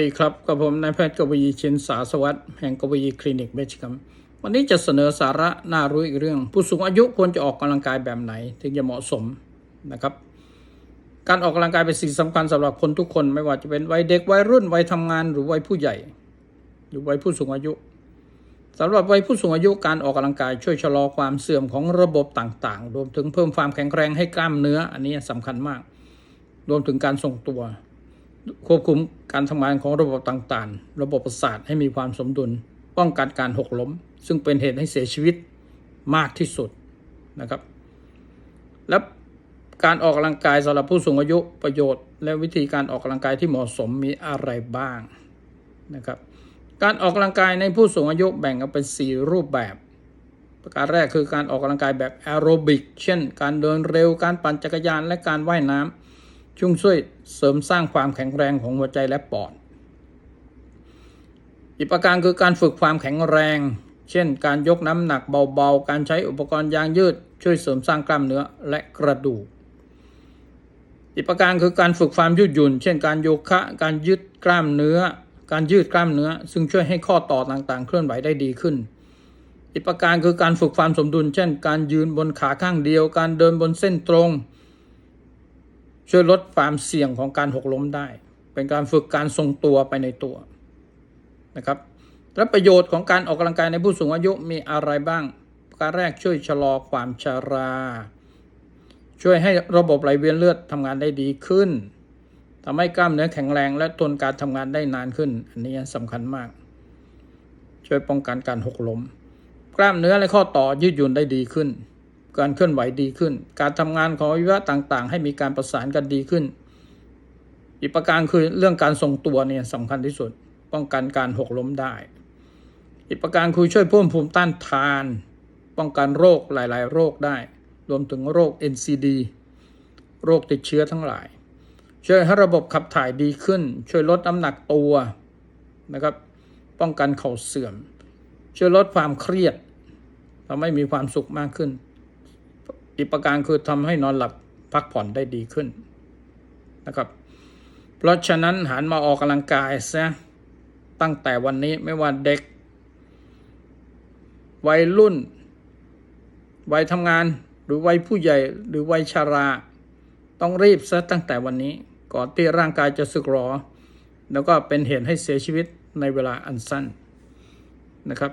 ดีครับกับผมนายแพทย์กวีชินสาสวัสดิ์แห่งกวีคลินิกเบชกรรม วันนี้จะเสนอสาระน่ารู้อีกเรื่อง ผู้สูงอายุควรจะออกกำลังกายแบบไหน ถึงจะเหมาะสมนะครับ การออกกำลังกายเป็นสิ่งสำคัญสำหรับคนทุกคนไม่ว่าจะเป็นวัยเด็กวัยรุ่นวัยทำงานหรือวัยผู้ใหญ่ หรือวัยผู้สูงอายุสำหรับวัยผู้สูงอายุการออกกำลังกายช่วยชะลอความเสื่อมของระบบต่างๆ รวมถึงเพิ่มความแข็งแรงให้กล้ามเนื้อ อันนี้สำคัญมาก รวมถึงการทรงตัว ควบคุมการทำงานของระบบต่างๆ ระบบประสาทให้มีความสมดุล ป้องกันการหกล้ม ซึ่งเป็นเหตุให้เสียชีวิตมากที่สุดนะครับ และการออกกำลังกายสำหรับผู้สูงอายุประโยชน์ และวิธีการออกกำลังกายที่เหมาะสมมีอะไรบ้างนะครับ การออกกำลังกายในผู้สูงอายุแบ่งออกเป็น 4 รูปแบบ ประการแรกคือการออกกำลังกายแบบแอโรบิก เช่น การเดินเร็ว การปั่นจักรยาน และการว่ายน้ำ ช่วยช่วยเสริมสร้างความแข็งแรงของหัวใจและปอด อีกประการคือการฝึกความแข็งแรง เช่น การยกน้ำหนักเบาๆ การใช้อุปกรณ์ยางยืด ช่วยเสริมสร้างกล้ามเนื้อและกระดูก อีกประการคือการฝึกความยืดหยุ่น เช่น การโยคะ การยืดกล้ามเนื้อ การยืดกล้ามเนื้อ ซึ่งช่วยให้ข้อต่อต่างๆ เคลื่อนไหวได้ดีขึ้นอีกประการคือการฝึกความสมดุล เช่น การยืนบนขาข้างเดียว การเดินบนเส้นตรง ช่วยลดความเสี่ยงของการหกล้มได้ เป็นการฝึกการทรงตัวไปในตัวนะครับ และประโยชน์ของการออกกำลังกายในผู้สูงอายุมีอะไรบ้างประการแรกช่วยชะลอความชารา ช่วยให้ระบบไหลเวียนเลือดทำงานได้ดีขึ้นทำให้กล้ามเนื้อแข็งแรงและทนการทำงานได้นานขึ้น อันนี้สำคัญมาก ช่วยป้องกันการหกล้ม กล้ามเนื้อและข้อต่อยืดหยุ่นได้ดีขึ้น การเคลื่อนไหวดีขึ้น การทำงานของอวัยวะต่างๆ ให้มีการประสานกันดีขึ้น อีกประการคือเรื่องการทรงตัวเนี่ยสำคัญที่สุด ป้องกันการหกล้มได้ อีกประการคือช่วยเพิ่มภูมิต้านทาน ป้องกันโรคหลาย ๆ โรคได้ รวมถึงโรค NCD โรคติดเชื้อทั้งหลาย ช่วยให้ระบบขับถ่ายดีขึ้น ช่วยลดน้ำหนักตัวนะครับ ป้องกันเข่าเสื่อม ช่วยลดความเครียดทำให้มีความสุขมากขึ้น อีกประการคือทำให้นอนหลับพักผ่อนได้ดีขึ้นนะครับ เพราะฉะนั้นหันมาออกกำลังกายซะตั้งแต่วันนี้ไม่ว่าเด็ก วัยรุ่น วัยทำงานหรือวัยผู้ใหญ่หรือวัยชารา ต้องรีบซะตั้งแต่วันนี้ ก่อนที่ร่างกายจะสึกหรอ แล้วก็เป็นเหตุให้เสียชีวิตในเวลาอันสั้นนะครับ